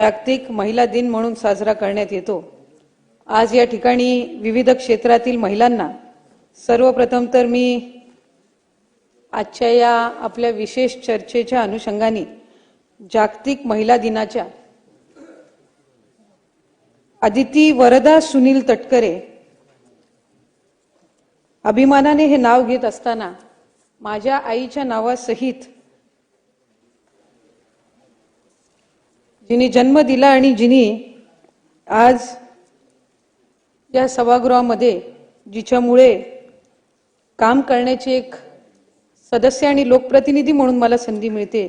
जागतिक महिला दिन म्हणून साजरा करण्यात येतो. आज या ठिकाणी विविध क्षेत्रातील महिलांना सर्वप्रथम तर मी आजच्या या आपल्या विशेष चर्चेच्या अनुषंगाने जागतिक महिला दिनाच्या अदिती वरदा सुनील तटकरे अभिमानाने हे नाव घेत असताना माझ्या आईच्या नावासहित जिने जन्म दिला आणि जिने आज या सभागृहामध्ये जिच्यामुळे काम करण्याची एक सदस्य आणि लोकप्रतिनिधी म्हणून मला संधी मिळते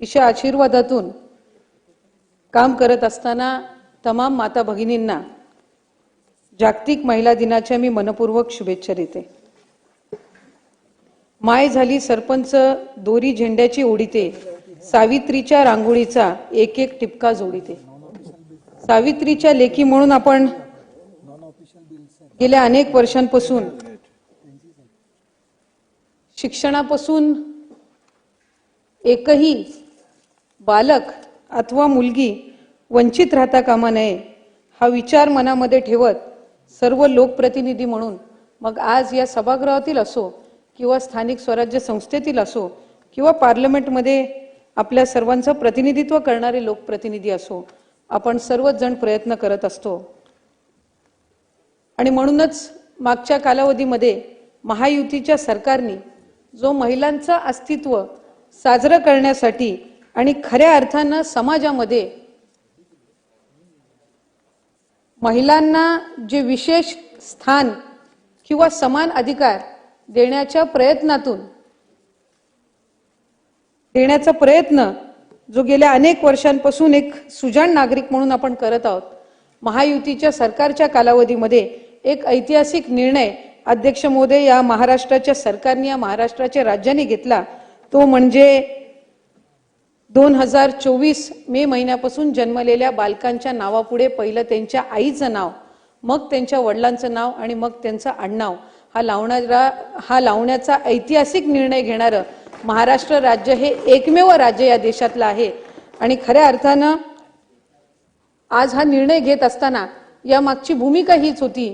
तिच्या आशीर्वादातून काम करत असताना तमाम माता भगिनींना जागतिक महिला दिनाच्या मी मनपूर्वक शुभेच्छा देते. माय झाली सरपंच दोरी झेंड्याची ओढीते सावित्रीच्या रांगोळीचा एक एक टिपका जोडीते. सावित्रीच्या लेखी म्हणून आपण गेल्या अनेक वर्षांपासून शिक्षणापासून एकही बालक अथवा मुलगी वंचित राहता कामा नये हा विचार मनामध्ये ठेवत सर्व लोकप्रतिनिधी म्हणून मग आज या सभागृहातील असो किंवा स्थानिक स्वराज्य संस्थेतील असो किंवा पार्लमेंटमध्ये आपल्या सर्वांचं प्रतिनिधित्व करणारे लोकप्रतिनिधी असो आपण सर्वच जण प्रयत्न करत असतो. आणि म्हणूनच मागच्या कालावधीमध्ये महायुतीच्या सरकारने जो महिलांचं अस्तित्व साजरं करण्यासाठी आणि खऱ्या अर्थानं समाजामध्ये महिलांना जे विशेष स्थान किंवा समान अधिकार देण्याच्या प्रयत्नातून देण्याचा प्रयत्न जो गेल्या अनेक वर्षांपासून एक सुजाण नागरिक म्हणून आपण करत आहोत महायुतीच्या सरकारच्या कालावधीमध्ये एक ऐतिहासिक निर्णय अध्यक्ष मोदय या महाराष्ट्राच्या सरकारने या महाराष्ट्राच्या राज्याने घेतला. तो म्हणजे दोन हजार चोवीस मे महिन्यापासून जन्मलेल्या बालकांच्या नावापुढे पहिलं त्यांच्या आईचं नाव मग त्यांच्या वडिलांचं नाव आणि मग त्यांचं आडनाव हा लावणारा हा लावण्याचा ऐतिहासिक निर्णय घेणारं महाराष्ट्र राज्य हे एकमेव राज्य या देशातलं आहे. आणि खऱ्या अर्थानं आज हा निर्णय घेत असताना या मागची भूमिका हीच होती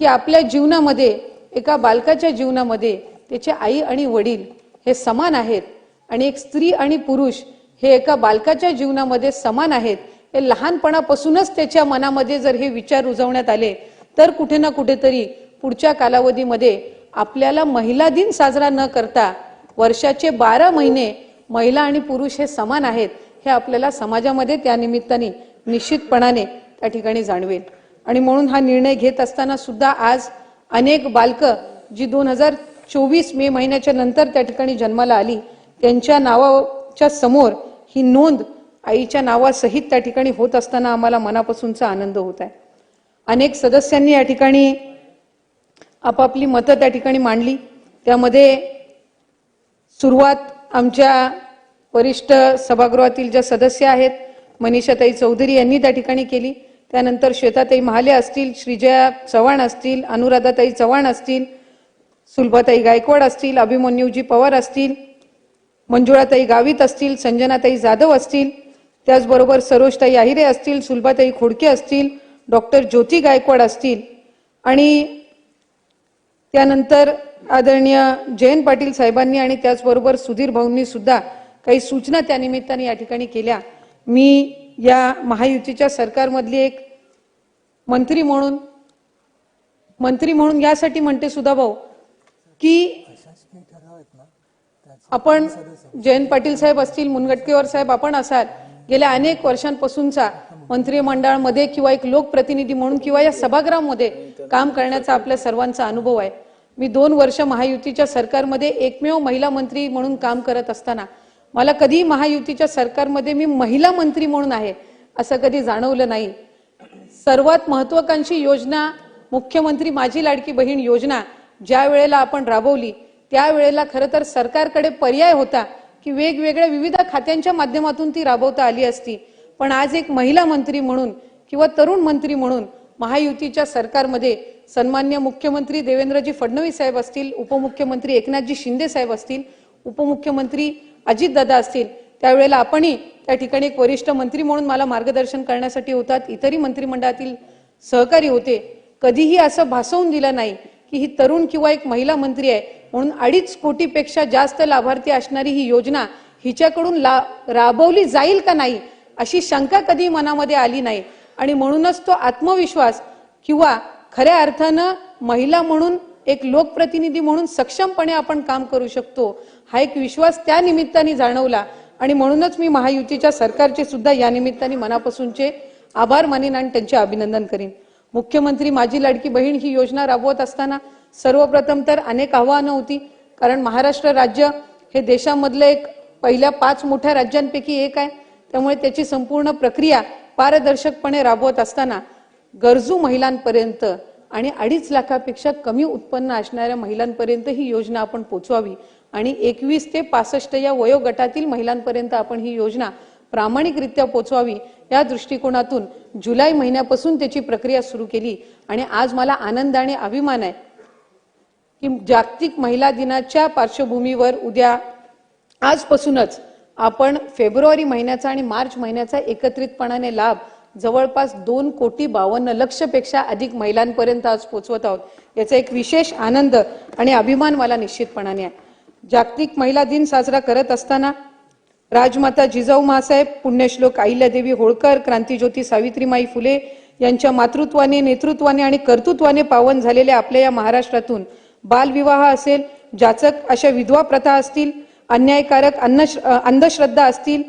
की आपल्या जीवनामध्ये एका बालकाच्या जीवनामध्ये त्याचे आई आणि वडील हे समान आहेत आणि एक स्त्री आणि पुरुष हे एका बालकाच्या जीवनामध्ये समान आहेत. हे लहानपणापासूनच त्याच्या मनामध्ये जर हे विचार रुजवण्यात आले तर कुठे ना कुठेतरी पुढच्या कालावधीमध्ये आपल्याला महिला दिन साजरा न करता वर्षाचे बारा महिने महिला आणि पुरुष हे समान आहेत हे आपल्याला समाजामध्ये त्या निमित्ताने निश्चितपणाने त्या ठिकाणी जाणवेल. आणि म्हणून हा निर्णय घेत असताना सुद्धा आज अनेक बालकं जी दोन हजार चोवीस मे महिन्याच्या नंतर त्या ठिकाणी जन्माला आली त्यांच्या नावाच्या समोर ही नोंद आईच्या नावासहित त्या ठिकाणी होत असताना आम्हाला मनापासूनचा आनंद होत आहे. अनेक सदस्यांनी या ठिकाणी आपापली मतं त्या ठिकाणी मांडली. त्यामध्ये सुरुवात आमच्या वरिष्ठ सभागृहातील ज्या सदस्य आहेत मनीषाताई चौधरी यांनी त्या ठिकाणी केली. त्यानंतर श्वेताताई महाले असतील श्रीजया चव्हाण असतील अनुराधाताई चव्हाण असतील सुलभाताई गायकवाड असतील अभिमन्यूजी पवार असतील मंजुळाताई गावित असतील संजनाताई जाधव असतील त्याचबरोबर सरोजताई आहिरे असतील सुलभाताई खोडके असतील डॉक्टर ज्योती गायकवाड असतील. आणि त्यानंतर आदरणीय जयंत पाटील साहेबांनी आणि त्याचबरोबर सुधीर भाऊंनी सुद्धा काही सूचना त्या निमित्ताने या ठिकाणी केल्या. मी या महायुतीच्या सरकारमधली एक मंत्री म्हणून मंत्री म्हणून यासाठी म्हणते सुद्धा भाऊ की आपण जयंत पाटील साहेब असतील मुनगटकेवर साहेब आपण असाल गेल्या अनेक वर्षांपासूनचा मंत्रिमंडळामध्ये किंवा एक लोकप्रतिनिधी म्हणून किंवा या सभागृहामध्ये काम करण्याचा आपल्या सर्वांचा अनुभव आहे. मी दोन वर्ष महायुतीच्या सरकारमध्ये एकमेव महिला मंत्री म्हणून काम करत असताना मला कधी महायुतीच्या सरकारमध्ये मी महिला मंत्री म्हणून आहे असं कधी जाणवलं नाही. सर्वात महत्वाकांक्षी योजना मुख्यमंत्री माझी लाडकी बहीण योजना ज्या वेळेला आपण राबवली त्यावेळेला खरं तर सरकारकडे पर्याय होता की वेगवेगळ्या विविध खात्यांच्या माध्यमातून ती राबवता आली असती. पण आज एक महिला मंत्री म्हणून किंवा तरुण मंत्री म्हणून महायुतीच्या सरकारमध्ये सन्मान्य मुख्यमंत्री देवेंद्रजी फडणवीस साहेब असतील उपमुख्यमंत्री एकनाथजी शिंदे साहेब असतील उपमुख्यमंत्री अजितदादा असतील त्यावेळेला आपणही त्या ठिकाणी एक वरिष्ठ मंत्री म्हणून मला मार्गदर्शन करण्यासाठी होतात. इतरही मंत्रिमंडळातील सहकारी होते. कधीही असं भासवून दिलं नाही की ही तरुण किंवा एक महिला मंत्री आहे. म्हणून अडीच कोटीपेक्षा जास्त लाभार्थी असणारी ही योजना हिच्याकडून ला राबवली जाईल का नाही अशी शंका कधी मनामध्ये आली नाही. आणि म्हणूनच तो आत्मविश्वास किंवा खऱ्या अर्थानं महिला म्हणून एक लोकप्रतिनिधी म्हणून सक्षमपणे आपण काम करू शकतो हा एक विश्वास त्या निमित्ताने जाणवला. आणि म्हणूनच मी महायुतीच्या सरकारचे सुद्धा या निमित्ताने मनापासूनचे आभार मानेन आणि त्यांचे अभिनंदन करीन. मुख्यमंत्री माझी लाडकी बहीण ही योजना राबवत असताना सर्वप्रथम तर अनेक आव्हानं होती कारण महाराष्ट्र राज्य हे देशामधलं एक पहिल्या पाच मोठ्या राज्यांपैकी एक आहे. त्यामुळे त्याची संपूर्ण प्रक्रिया पारदर्शकपणे राबवत असताना गरजू महिलांपर्यंत आणि अडीच लाखापेक्षा कमी उत्पन्न असणाऱ्या महिलांपर्यंत ही योजना आपण पोचवावी. आणि एकवीस ते पासष्ट या वयोगटातील महिलांपर्यंत आपण ही योजना प्रामाणिकरित्या पोचवावी. या दृष्टिकोनातून जुलै महिन्यापासून त्याची प्रक्रिया सुरू केली. आणि आज मला आनंद आणि अभिमान आहे की जागतिक महिला दिनाच्या पार्श्वभूमीवर उद्या आजपासूनच आपण फेब्रुवारी महिन्याचा आणि मार्च महिन्याचा एकत्रितपणाने लाभ जवळपास दोन कोटी बावन्न लक्षपेक्षा अधिक महिलांपर्यंत आज पोचवत आहोत. याचा एक विशेष आनंद आणि अभिमान मला निश्चितपणाने आहे. जागतिक महिला दिन साजरा करत असताना राजमाता जिजाऊ मासाहेब पुण्यश्लोक अहिल्यादेवी होळकर क्रांतीज्योती सावित्रीमाई फुले यांच्या मातृत्वाने नेतृत्वाने आणि कर्तृत्वाने पावन झालेल्या आपल्या या महाराष्ट्रातून बालविवाह असेल जाचक अशा विधवा प्रथा असतील अन्यायकारक अन्न अंधश्रद्धा असतील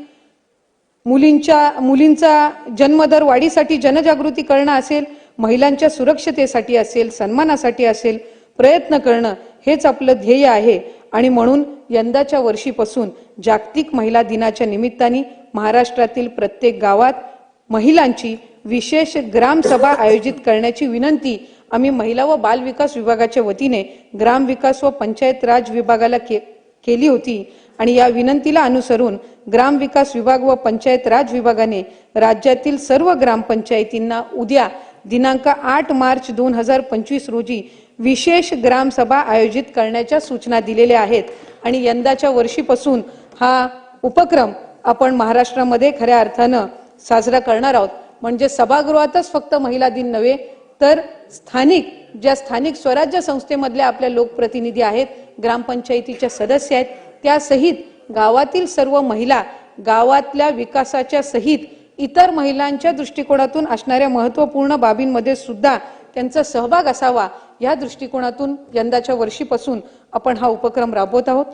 मुलींच्या मुलींचा जन्मदर वाढीसाठी जनजागृती करणं असेल महिलांच्या सुरक्षतेसाठी असेल सन्मानासाठी असेल प्रयत्न करणं हेच आपलं ध्येय आहे. आणि म्हणून यंदाच्या वर्षीपासून जागतिक महिला दिनाच्या निमित्ताने महाराष्ट्रातील प्रत्येक गावात महिलांची विशेष ग्रामसभा आयोजित करण्याची विनंती आम्ही महिला व बाल विकास विभागाच्या वतीने ग्राम विकास व पंचायत राज विभागाला के, केली होती. आणि या विनंतीला अनुसरून ग्रामविकास विभाग व पंचायत राज विभागाने राज्यातील सर्व ग्रामपंचायतींना उद्या दिनांक आठ मार्च दोन हजार पंचवीस रोजी विशेष ग्रामसभा आयोजित करण्याच्या सूचना दिलेल्या आहेत. आणि यंदाच्या वर्षीपासून हा उपक्रम आपण महाराष्ट्रामध्ये खऱ्या अर्थानं साजरा करणार आहोत. म्हणजे सभागृहातच फक्त महिला दिन नव्हे तर स्थानिक ज्या स्थानिक स्वराज्य संस्थेमधल्या आपल्या लोकप्रतिनिधी आहेत ग्रामपंचायतीच्या सदस्य आहेत त्यासहित गावातील सर्व महिला गावातल्या विकासाच्या सहित इतर महिलांच्या दृष्टिकोनातून असणाऱ्या महत्त्वपूर्ण बाबींमध्ये सुद्धा त्यांचा सहभाग असावा या दृष्टिकोनातून यंदाच्या वर्षीपासून आपण हा उपक्रम राबवत आहोत.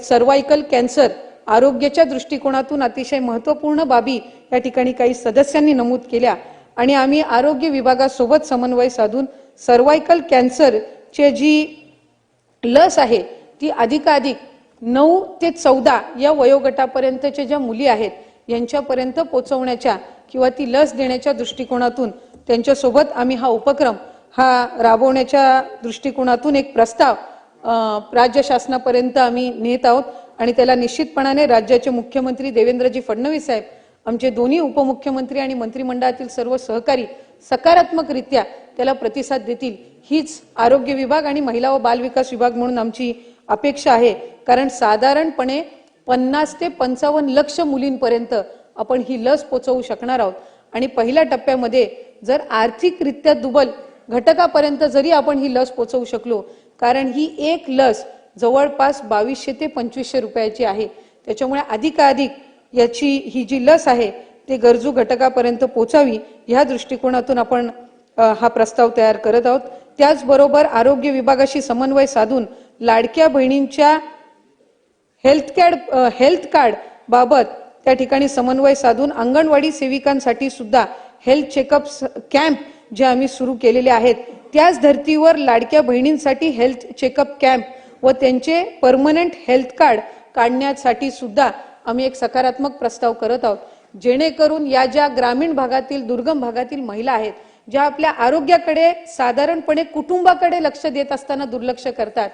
सर्वायकल कॅन्सर आरोग्याच्या दृष्टिकोनातून अतिशय महत्त्वपूर्ण बाबी या ठिकाणी काही सदस्यांनी नमूद केल्या. आणि आम्ही आरोग्य विभागासोबत समन्वय साधून सर्वायकल कॅन्सरचे जी लस आहे ती अधिकाधिक नऊ ते चौदा या वयोगटापर्यंतच्या ज्या मुली आहेत यांच्यापर्यंत पोचवण्याच्या किंवा ती लस देण्याच्या दृष्टिकोनातून त्यांच्यासोबत आम्ही हा उपक्रम हा राबवण्याच्या दृष्टिकोनातून एक प्रस्ताव राज्य शासनापर्यंत आम्ही नेत आहोत. आणि त्याला निश्चितपणाने राज्याचे मुख्यमंत्री देवेंद्रजी फडणवीस साहेब आमचे दोन्ही उपमुख्यमंत्री आणि मंत्रिमंडळातील सर्व सहकारी सकारात्मकरित्या त्याला प्रतिसाद देतील. हीच आरोग्य विभाग आणि महिला व बाल विकास विभाग म्हणून आमची अपेक्षा आहे. कारण साधारणपणे पन्नास ते पंचावन्न लक्ष मुलींपर्यंत आपण ही लस पोचवू शकणार आहोत. आणि पहिल्या टप्प्यामध्ये जर आर्थिकरित्या दुबल घटकापर्यंत जरी आपण ही लस पोचवू शकलो कारण ही एक लस जवळपास बावीसशे ते पंचवीसशे रुपयाची आहे. त्याच्यामुळे अधिकाधिक याची ही जी लस आहे ते गरजू घटकापर्यंत पोचावी ह्या दृष्टिकोनातून आपण हा प्रस्ताव तयार करत आहोत. त्याचबरोबर आरोग्य विभागाशी समन्वय साधून लाडक्या बहिणींच्या हेल्थ कार्ड हेल्थ कार्ड बाबत त्या ठिकाणी समन्वय साधून अंगणवाडी सेविकांसाठी सुद्धा हेल्थ चेकअप कॅम्प जे आम्ही सुरू केलेले आहेत त्याच धर्तीवर लाडक्या बहिणींसाठी हेल्थ चेकअप कॅम्प व त्यांचे परमनंट हेल्थ कार्ड काढण्यासाठी सुद्धा आम्ही एक सकारात्मक प्रस्ताव करत आहोत. जेणेकरून या ज्या ग्रामीण भागातील दुर्गम भागातील महिला आहेत ज्या आपल्या आरोग्याकडे साधारणपणे कुटुंबाकडे लक्ष देत असताना दुर्लक्ष करतात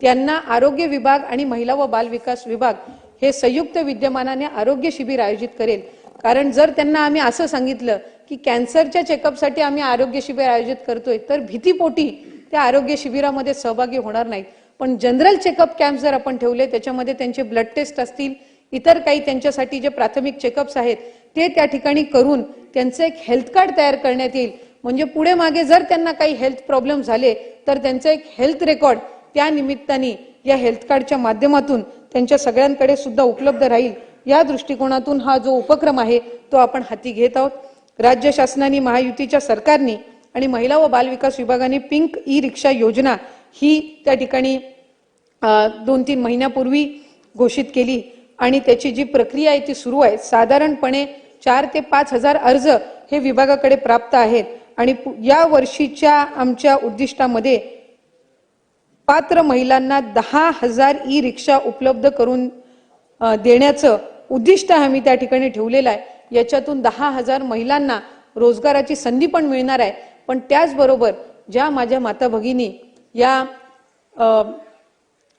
त्यांना आरोग्य विभाग आणि महिला व बाल विकास विभाग हे संयुक्त विद्यमानाने आरोग्य शिबिर आयोजित करेल. कारण जर त्यांना आम्ही असं सांगितलं की कॅन्सरच्या चेकअपसाठी आम्ही आरोग्य शिबिर आयोजित करतोय तर भीतीपोटी त्या आरोग्य शिबिरामध्ये सहभागी होणार नाहीत. पण जनरल चेकअप कॅम्प जर आपण ठेवले त्याच्यामध्ये त्यांचे ब्लड टेस्ट असतील इतर काही त्यांच्यासाठी जे प्राथमिक चेकअप्स आहेत ते त्या ठिकाणी करून त्यांचं एक हेल्थ कार्ड तयार करण्यात येईल. म्हणजे पुढे मागे जर त्यांना काही हेल्थ प्रॉब्लेम झाले तर त्यांचं एक हेल्थ रेकॉर्ड त्या निमित्ताने या हेल्थ कार्डच्या माध्यमातून त्यांच्या सगळ्यांकडे सुद्धा उपलब्ध राहील. या दृष्टिकोनातून हा जो उपक्रम आहे तो आपण हाती घेत आहोत. राज्य शासनाने महायुतीच्या सरकारने आणि महिला व बालविकास विभागाने पिंक ई रिक्षा योजना ही त्या ठिकाणी दोन तीन महिन्यापूर्वी घोषित केली. आणि त्याची जी प्रक्रिया आहे ती सुरू आहे. साधारणपणे चार ते पाच हजार अर्ज हे विभागाकडे प्राप्त आहेत. आणि पु- या वर्षीच्या आमच्या उद्दिष्टामध्ये पात्र महिलांना दहा हजार ई रिक्षा उपलब्ध करून देण्याचं उद्दिष्ट आम्ही त्या ठिकाणी ठेवलेलं आहे. याच्यातून दहा हजार महिलांना रोजगाराची संधी पण मिळणार आहे. पण त्याचबरोबर ज्या माझ्या माता भगिनी या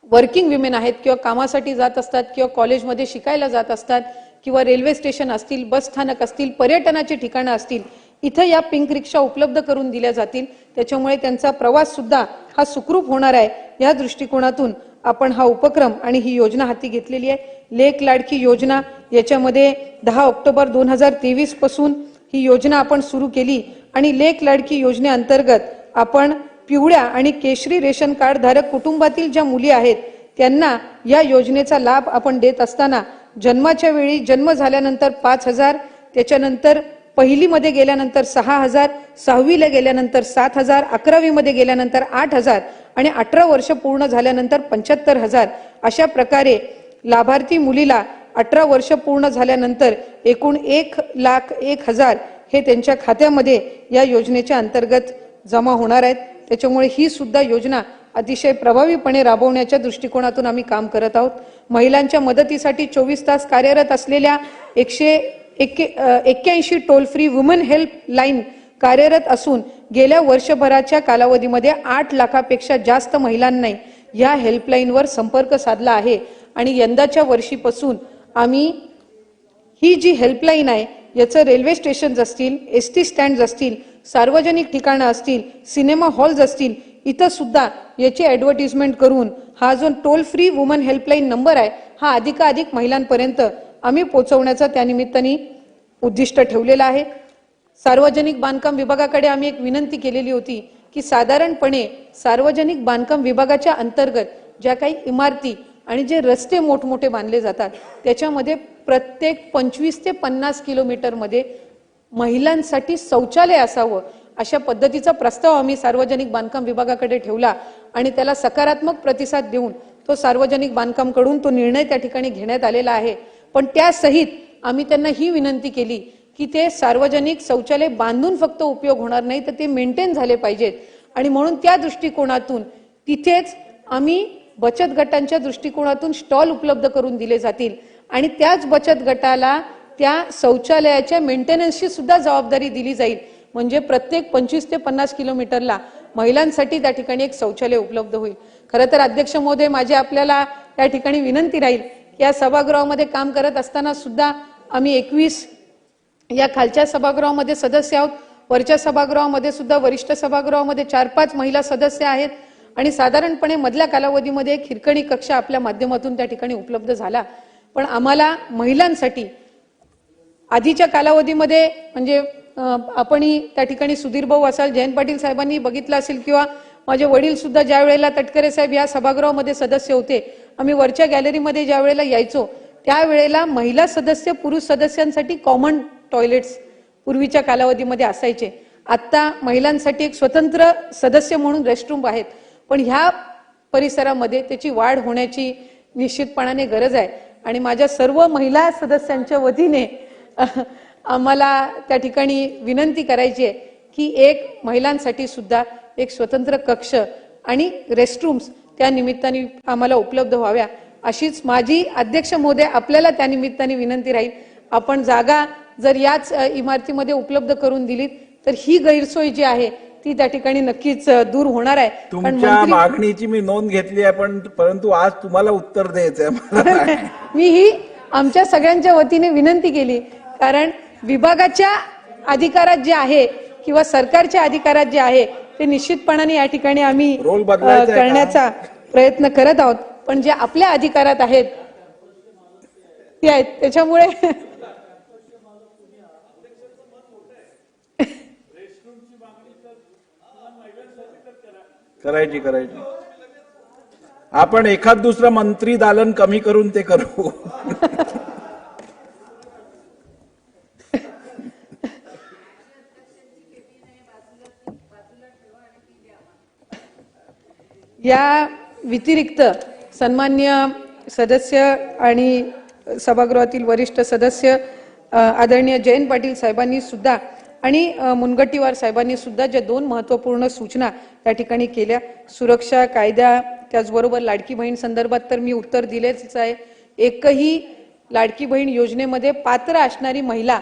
वर्किंग विमेन आहेत किंवा कामासाठी जात असतात किंवा कॉलेजमध्ये शिकायला जात असतात किंवा रेल्वे स्टेशन असतील बस स्थानक असतील पर्यटनाची ठिकाणं असतील इथं या पिंक रिक्षा उपलब्ध करून दिल्या जातील. त्याच्यामुळे त्यांचा प्रवास सुद्धा हा सुखरूप होणार आहे. या दृष्टिकोनातून आपण हा उपक्रम आणि ही योजना हाती घेतलेली आहे. लेक लाडकी योजना याच्यामध्ये दहा ऑक्टोबर दोन हजार तेवीसपासून ही योजना आपण सुरू केली आणि लेक लाडकी योजनेअंतर्गत आपण पिवळ्या आणि केशरी रेशन कार्ड धारक कुटुंबातील ज्या मुली आहेत त्यांना या योजनेचा लाभ आपण देत असताना जन्माच्या वेळी जन्म झाल्यानंतर पाच हजार त्याच्यानंतर पहिलीमध्ये गेल्यानंतर सहा हजार सहावीला गेल्यानंतर सात हजार अकरावीमध्ये गेल्यानंतर आठ हजार आणि अठरा वर्ष पूर्ण झाल्यानंतर पंच्याहत्तर हजार अशा प्रकारे लाभार्थी मुलीला अठरा वर्ष पूर्ण झाल्यानंतर एकूण एक लाख एक हजार हे त्यांच्या खात्यामध्ये या योजनेच्या अंतर्गत जमा होणार आहेत. त्याच्यामुळे ही सुद्धा योजना अतिशय प्रभावीपणे राबवण्याच्या दृष्टिकोनातून आम्ही काम करत आहोत. महिलांच्या मदतीसाठी चोवीस तास कार्यरत असलेल्या एकशे एक्क्याऐंशी toll free woman help line कार्यरत असून गेल्या वर्षभराच्या कालावधीमध्ये आठ लाखापेक्षा जास्त महिलांनी या हेल्पलाईनवर संपर्क साधला आहे. आणि यंदाच्या वर्षीपासून आम्ही ही जी हेल्पलाईन आहे याचं रेल्वे स्टेशन्स असतील एस टी स्टँड असतील सार्वजनिक ठिकाणं असतील सिनेमा हॉल्स असतील इथं सुद्धा याची ॲडव्हर्टिजमेंट करून हा जो toll free woman helpline number आहे हा अधिकाधिक महिलांपर्यंत आम्ही पोहोचवण्याचा त्यानिमित्ताने उद्दिष्ट ठेवलेलं आहे. सार्वजनिक बांधकाम विभागाकडे आम्ही एक विनंती केलेली होती की साधारणपणे सार्वजनिक बांधकाम विभागाच्या अंतर्गत ज्या काही इमारती आणि जे रस्ते मोठमोठे बांधले जातात त्याच्यामध्ये प्रत्येक पंचवीस ते पन्नास किलोमीटरमध्ये महिलांसाठी शौचालय असावं अशा पद्धतीचा प्रस्ताव आम्ही सार्वजनिक बांधकाम विभागाकडे ठेवला आणि त्याला सकारात्मक प्रतिसाद देऊन तो सार्वजनिक बांधकामकडून तो निर्णय त्या ठिकाणी घेण्यात आलेला आहे. पण त्यासहित आम्ही त्यांना ही विनंती केली की ते सार्वजनिक शौचालय बांधून फक्त उपयोग होणार नाही तर ते मेंटेन झाले पाहिजेत. आणि म्हणून त्या दृष्टिकोनातून तिथेच आम्ही बचत गटांच्या दृष्टिकोनातून स्टॉल उपलब्ध करून दिले जातील. आणि त्याच बचत गटाला त्या शौचालयाच्या मेंटेनन्सची सुद्धा जबाबदारी दिली जाईल. म्हणजे प्रत्येक पंचवीस ते पन्नास किलोमीटरला महिलांसाठी त्या ठिकाणी एक शौचालय उपलब्ध होईल. खरं तर अध्यक्ष महोदय माझी आपल्याला त्या ठिकाणी विनंती राहील की या सभागृहामध्ये काम करत असताना सुद्धा आम्ही एकवीस या खालच्या सभागृहामध्ये सदस्य आहोत. वरच्या सभागृहामध्ये सुद्धा वरिष्ठ सभागृहामध्ये चार पाच महिला सदस्य आहेत. आणि साधारणपणे मधल्या कालावधीमध्ये एक हिरकणी कक्ष आपल्या माध्यमातून त्या ठिकाणी उपलब्ध झाला. पण आम्हाला महिलांसाठी आधीच्या कालावधीमध्ये म्हणजे आपणही त्या ठिकाणी सुधीर भाऊ असाल जयंत पाटील साहेबांनी बघितलं असेल किंवा माझे वडील सुद्धा ज्या वेळेला तटकरे साहेब या सभागृहामध्ये सदस्य होते आम्ही वरच्या गॅलरीमध्ये ज्या वेळेला यायचो त्यावेळेला महिला सदस्य पुरुष सदस्यांसाठी कॉमन टॉयलेट्स पूर्वीच्या कालावधीमध्ये असायचे. आत्ता महिलांसाठी एक स्वतंत्र सदस्य म्हणून रेस्टरूम आहेत. पण ह्या परिसरामध्ये त्याची वाढ होण्याची निश्चितपणाने गरज आहे. आणि माझ्या सर्व महिला सदस्यांच्या वतीने आम्हाला त्या ठिकाणी विनंती करायची आहे की एक महिलांसाठी सुद्धा एक स्वतंत्र कक्ष आणि रेस्टरूम्स त्या निमित्ताने आम्हाला उपलब्ध व्हाव्या अशीच माझी अध्यक्ष महोदय आपल्याला त्या निमित्ताने विनंती राहील आपण जागा जर याच इमारतीमध्ये उपलब्ध करून दिलीत तर ही गैरसोय जी आहे ती त्या ठिकाणी नक्कीच दूर होणार आहे तुमच्या मागणीची मी नोंद घेतली आहे पण परंतु आज तुम्हाला उत्तर नाही. मी ही आमच्या सगळ्यांच्या वतीने विनंती केली कारण विभागाच्या अधिकारात जे आहे किंवा सरकारच्या अधिकारात जे आहे ते निश्चितपणाने या ठिकाणी आम्ही? करण्याचा प्रयत्न करत आहोत. पण जे आपल्या अधिकारात आहेत ते आहेत. त्याच्यामुळे करायची करायची. आपण एखाद दुसरा मंत्री दालन कमी करून ते करू. या व्यतिरिक्त सन्मान्य सदस्य आणि सभागृहातील वरिष्ठ सदस्य आदरणीय जयंत पाटील साहेबांनी सुद्धा आणि मुनगट्टीवार साहेबांनी सुद्धा ज्या दोन महत्त्वपूर्ण सूचना त्या ठिकाणी केल्या. सुरक्षा कायदा त्याचबरोबर लाडकी बहीण संदर्भात तर मी उत्तर दिलेच आहे. एकही लाडकी बहीण योजनेमध्ये पात्र असणारी महिला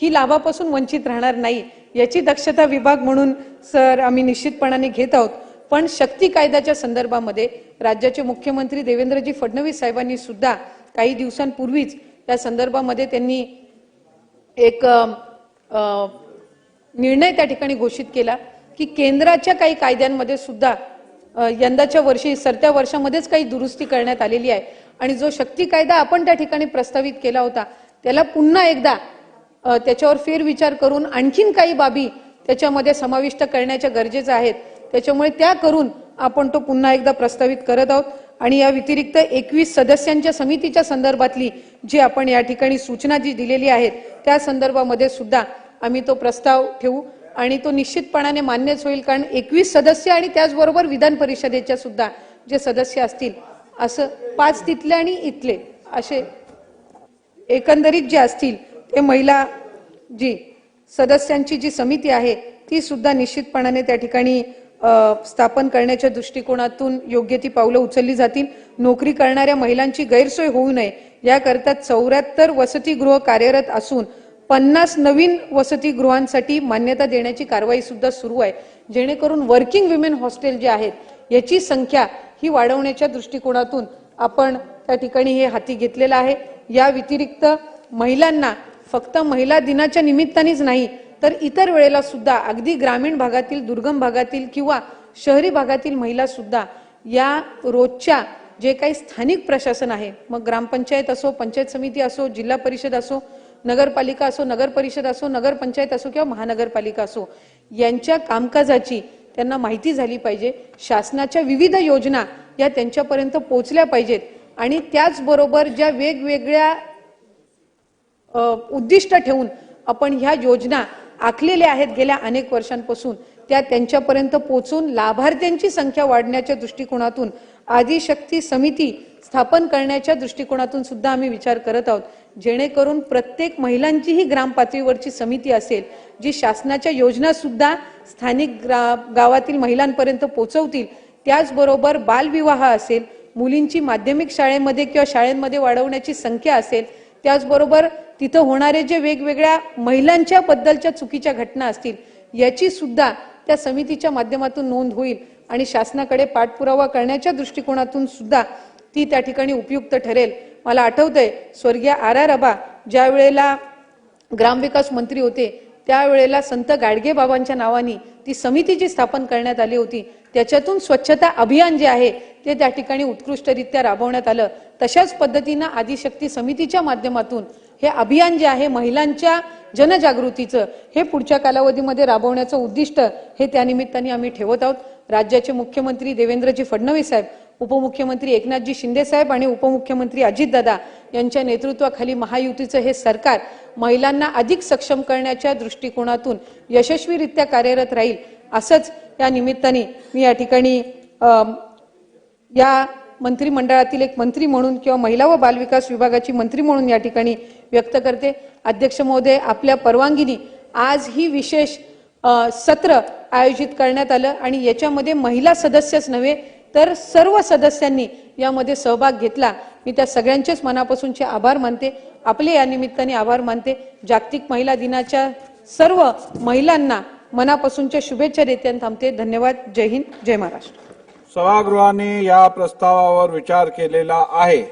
ही लाभापासून वंचित राहणार नाही याची दक्षता विभाग म्हणून सर आम्ही निश्चितपणाने घेत आहोत. पण शक्ती कायद्याच्या संदर्भामध्ये राज्याचे मुख्यमंत्री देवेंद्रजी फडणवीस साहेबांनी सुद्धा काही दिवसांपूर्वीच त्या संदर्भामध्ये त्यांनी एक निर्णय त्या ठिकाणी घोषित केला की केंद्राच्या काही कायद्यांमध्ये सुद्धा यंदाच्या वर्षी सरत्या वर्षामध्येच काही दुरुस्ती करण्यात आलेली आहे. आणि जो शक्ती कायदा आपण त्या ठिकाणी प्रस्तावित केला होता त्याला पुन्हा एकदा त्याच्यावर फेरविचार करून आणखीन काही बाबी त्याच्यामध्ये समाविष्ट करण्याच्या गरजेचं आहेत. त्याच्यामुळे त्या करून आपण तो पुन्हा एकदा प्रस्तावित करत आहोत. आणि या व्यतिरिक्त एकवीस सदस्यांच्या समितीच्या संदर्भातली जी आपण या ठिकाणी सूचना जी दिलेली आहेत त्या संदर्भामध्ये सुद्धा आम्ही तो प्रस्ताव ठेवू. आणि तो निश्चितपणाने मान्यच होईल कारण एकवीस सदस्य आणि त्याचबरोबर विधान परिषदेच्या सुद्धा जे सदस्य असतील असं पाच तिथले आणि इथले असे एकंदरीत जे असतील ते महिला जी सदस्यांची जी समिती आहे ती सुद्धा निश्चितपणाने त्या ठिकाणी स्थापन करण्याच्या दृष्टिकोनातून योग्य ती पावलं उचलली जातील. नोकरी करणाऱ्या महिलांची गैरसोय होऊ नये. याकरता चौऱ्याहत्तर वसतिगृह कार्यरत असून पन्नास नवीन वसतिगृहांसाठी मान्यता देण्याची कारवाई सुद्धा सुरू आहे. जेणेकरून वर्किंग विमेन हॉस्टेल जे आहेत याची संख्या ही वाढवण्याच्या दृष्टिकोनातून आपण त्या ठिकाणी हे हाती घेतलेलं आहे. या व्यतिरिक्त महिलांना फक्त महिला दिनाच्या निमित्तानेच नाही तर इतर वेळेला सुद्धा अगदी ग्रामीण भागातील दुर्गम भागातील किंवा शहरी भागातील महिला सुद्धा या रोजच्या जे काही स्थानिक प्रशासन आहे मग ग्रामपंचायत असो पंचायत समिती असो जिल्हा परिषद असो नगरपालिका असो नगर परिषद असो नगरपंचायत असो किंवा महानगरपालिका असो यांच्या कामकाजाची त्यांना माहिती झाली पाहिजे. शासनाच्या विविध योजना या त्यांच्यापर्यंत पोहोचल्या पाहिजेत आणि त्याचबरोबर ज्या वेगवेगळ्या उद्दिष्ट ठेवून आपण ह्या योजना आखलेल्या आहेत गेल्या अनेक वर्षांपासून. त्या त्यांच्यापर्यंत पोहोचून लाभार्थ्यांची संख्या वाढण्याच्या दृष्टिकोनातून आदिशक्ती समिती स्थापन करण्याच्या दृष्टिकोनातून सुद्धा आम्ही विचार करत आहोत. जेणेकरून प्रत्येक महिलांचीही ग्रामपातळीवरची ग्राम पातळीवरची समिती असेल जी शासनाच्या योजना सुद्धा स्थानिक ग्रा- गावातील महिलांपर्यंत पोहोचवतील त्याचबरोबर बालविवाह असेल मुलींची माध्यमिक शाळेमध्ये किंवा शाळेमध्ये वाढवण्याची संख्या असेल त्याचबरोबर तिथं होणारे जे वेगवेगळ्या महिलांच्या बद्दलच्या चुकीच्या घटना असतील याची सुद्धा त्या समितीच्या माध्यमातून नोंद होईल आणि शासनाकडे पाठपुरावा करण्याच्या दृष्टिकोनातून सुद्धा ती त्या ठिकाणी उपयुक्त ठरेल. मला आठवतंय स्वर्गीय आर आर अबा ज्या वेळेला ग्रामविकास मंत्री होते त्यावेळेला संत गाडगे बाबांच्या नावाने ती समिती जी स्थापन करण्यात आली होती त्याच्यातून स्वच्छता अभियान जे आहे ते त्या ठिकाणी उत्कृष्टरित्या राबवण्यात आलं. तशाच पद्धतीनं आदिशक्ती समितीच्या माध्यमातून हे अभियान जे आहे महिलांच्या जनजागृतीचं हे पुढच्या कालावधीमध्ये राबवण्याचं उद्दिष्ट हे त्यानिमित्ताने आम्ही ठेवत आहोत. राज्याचे मुख्यमंत्री देवेंद्रजी फडणवीस साहेब उपमुख्यमंत्री एकनाथजी शिंदे साहेब आणि उपमुख्यमंत्री अजितदादा यांच्या नेतृत्वाखाली महायुतीचं हे सरकार महिलांना अधिक सक्षम करण्याच्या दृष्टिकोनातून यशस्वीरित्या कार्यरत राहील असंच या निमित्ताने मी या ठिकाणी या मंत्रिमंडळातील एक मंत्री म्हणून किंवा महिला व बालविकास विभागाची मंत्री म्हणून या ठिकाणी व्यक्त करते. अध्यक्ष महोदय आपल्या परवानगीने आज ही विशेष सत्र आयोजित करण्यात आलं आणि याच्यामध्ये महिला सदस्यच नव्हे तर सर्व सदस्यांनी यामध्ये सहभाग घेतला. मी त्या सगळ्यांचेच मनापासूनचे आभार मानते. आपले या निमित्ताने आभार मानते. जागतिक महिला दिनाच्या सर्व महिलांना मनापासूनच्या शुभेच्छा देते आणि थांबते. धन्यवाद. जय हिंद. जय महाराष्ट्र. सभागृहाने या प्रस्तावावर विचार केलेला आहे.